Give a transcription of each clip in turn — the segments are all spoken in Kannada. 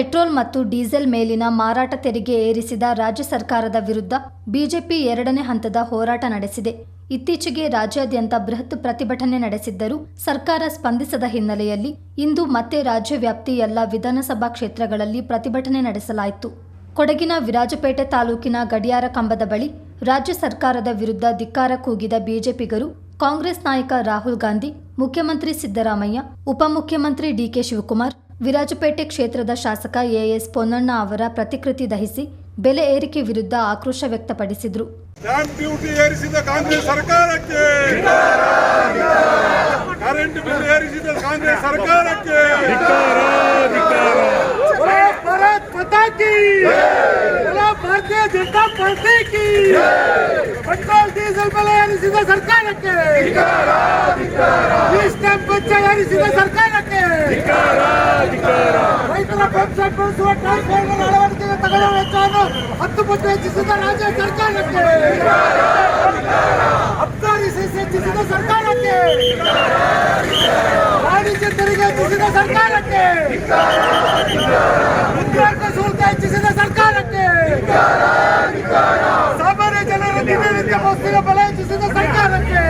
ಪೆಟ್ರೋಲ್ ಮತ್ತು ಡೀಸೆಲ್ ಮೇಲಿನ ಮಾರಾಟ ತೆರಿಗೆ ಏರಿಸಿದ ರಾಜ್ಯ ಸರ್ಕಾರದ ವಿರುದ್ಧ ಬಿಜೆಪಿ ಎರಡನೇ ಹಂತದ ಹೋರಾಟ ನಡೆಸಿದೆ. ಇತ್ತೀಚೆಗೆ ರಾಜ್ಯಾದ್ಯಂತ ಬೃಹತ್ ಪ್ರತಿಭಟನೆ ನಡೆಸಿದ್ದರೂ ಸರ್ಕಾರ ಸ್ಪಂದಿಸದ ಹಿನ್ನೆಲೆಯಲ್ಲಿ ಇಂದು ಮತ್ತೆ ರಾಜ್ಯ ವ್ಯಾಪ್ತಿ ಎಲ್ಲ ವಿಧಾನಸಭಾ ಕ್ಷೇತ್ರಗಳಲ್ಲಿ ಪ್ರತಿಭಟನೆ ನಡೆಸಲಾಯಿತು. ಕೊಡಗಿನ ವಿರಾಜಪೇಟೆ ತಾಲೂಕಿನ ಗಡಿಯಾರ ಕಂಬದ ಬಳಿ ರಾಜ್ಯ ಸರ್ಕಾರದ ವಿರುದ್ಧ ಧಿಕ್ಕಾರ ಕೂಗಿದ ಬಿಜೆಪಿಗರು ಕಾಂಗ್ರೆಸ್ ನಾಯಕ ರಾಹುಲ್ ಗಾಂಧಿ, ಮುಖ್ಯಮಂತ್ರಿ ಸಿದ್ದರಾಮಯ್ಯ, ಉಪಮುಖ್ಯಮಂತ್ರಿ ಡಿಕೆ ಶಿವಕುಮಾರ್ ವಿರಾಜಪೇಟೆ ಕ್ಷೇತ್ರದ ಶಾಸಕ ಎಎಸ್ ಪೊನ್ನಣ್ಣ ಅವರ ಪ್ರತಿಕೃತಿ ದಹಿಸಿ ಬೆಲೆ ಏರಿಕೆ ವಿರುದ್ಧ ಆಕ್ರೋಶ ವ್ಯಕ್ತಪಡಿಸಿದ್ರು ಸ್ಟಾಂಪ್ ಡ್ಯೂಟಿ ಏರಿಸಿದ ಕಾಂಗ್ರೆಸ್ ಸರ್ಕಾರಕ್ಕೆ ಕರೆಂಟ್ ಏರಿಸಿದ ಕಾಂಗ್ರೆಸ್ ಸರ್ಕಾರಕ್ಕೆ ಸರ್ಕಾರಕ್ಕೆ ಸರ್ಕಾರಕ್ಕೆ ರೈತರ ಪಂಪ್ ಬಳಸುವ ಟ್ರಾನ್ಸ್ಫಾರ್ಮರ್ ಅಳವಡಿಕೆಗೆ ತಗೊಳ್ಳುವ ವೆಚ್ಚವನ್ನು ಹತ್ತು ಪಟ್ಟು ಹೆಚ್ಚಿಸಿದ ರಾಜ್ಯ ಸರ್ಕಾರಕ್ಕೆ ಅಬ್ಕಾರಿ ಸೆಸ್ ಹೆಚ್ಚಿಸಿದ ಸರ್ಕಾರಕ್ಕೆ ವಾಣಿಜ್ಯ ತೆರಿಗೆ ಹೆಚ್ಚಿಸಿದ ಸರ್ಕಾರಕ್ಕೆ ಉದ್ಯೋಗ ಶುಲ್ಕ ಹೆಚ್ಚಿಸಿದ ಸರ್ಕಾರಕ್ಕೆ ಸಾಮಾನ್ಯ ಜನರ ದಿನನಿತ್ಯ ವಸ್ತುಗಳ ಬೆಲೆ ಹೆಚ್ಚಿಸಿದ ಸರ್ಕಾರಕ್ಕೆ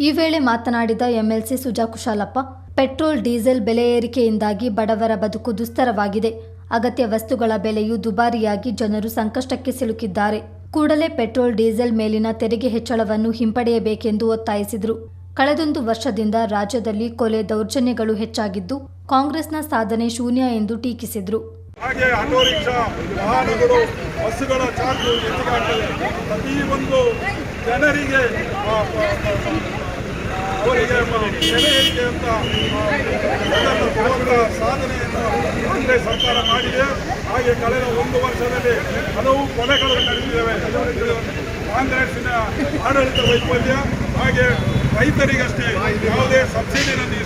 ಈ ವೇಳೆ ಮಾತನಾಡಿದ MLC Suja Kushalappa, petrol, diesel ಬೆಲೆ ಏರಿಕೆಯಿಂದಾಗಿ ಬಡವರ ಬದುಕು ದುಸ್ತರವಾಗಿದೆ. ಅಗತ್ಯ ವಸ್ತುಗಳ ಬೆಲೆಯು ದುಬಾರಿಯಾಗಿ ಜನರು ಸಂಕಷ್ಟಕ್ಕೆ ಸಿಲುಕಿದ್ದಾರೆ. ಕೂಡಲೇ ಪೆಟ್ರೋಲ್, ಡೀಸೆಲ್ ಮೇಲಿನ ತೆರಿಗೆ ಹೆಚ್ಚಳವನ್ನು ಹಿಂಪಡೆಯಬೇಕೆಂದು ಒತ್ತಾಯಿಸಿದರು. ಕಳೆದೊಂದು ವರ್ಷದಿಂದ ರಾಜ್ಯದಲ್ಲಿ ಕೊಲೆ ದೌರ್ಜನ್ಯಗಳು ಹೆಚ್ಚಾಗಿದ್ದು, ಕಾಂಗ್ರೆಸ್ನ ಸಾಧನೆ ಶೂನ್ಯ ಎಂದು ಟೀಕಿಸಿದರು. ಹಾಗೆ ಆಟೋ ರಿಕ್ಷಾ ವಾಹನಗಳು, ಬಸ್ಸುಗಳ ಚಾರ್ಜ್ ಪ್ರತಿ ಒಂದು ಜನರಿಗೆ ಅವರಿಗೆ ಅಂತ ಸಾಧನೆಯನ್ನು ಕಾಂಗ್ರೆಸ್ ಸರ್ಕಾರ ಮಾಡಿದೆ. ಹಾಗೆ ಕಳೆದ ಒಂದು ವರ್ಷದಲ್ಲಿ ಹಲವು ಕೊಲೆಗಳು ನಡೆಸಿದ್ದೇವೆ ಕಾಂಗ್ರೆಸ್ಸಿನ ಆಡಳಿತ ವೈಫಲ್ಯ. ಹಾಗೆ ರೈತರಿಗಷ್ಟೇ ಯಾವುದೇ ಸಬ್ಸಿಡಿನಲ್ಲಿ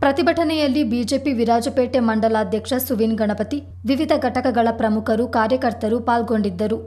ಪ್ರತಿಭಟನೆಯಲ್ಲಿ ಬಿಜೆಪಿ ವಿರಾಜಪೇಟೆ ಮಂಡಲಾಧ್ಯಕ್ಷ ಸುವಿನ್ ಗಣಪತಿ ವಿವಿಧ ಘಟಕಗಳ ಪ್ರಮುಖರು ಕಾರ್ಯಕರ್ತರು ಪಾಲ್ಗೊಂಡಿದ್ದರು.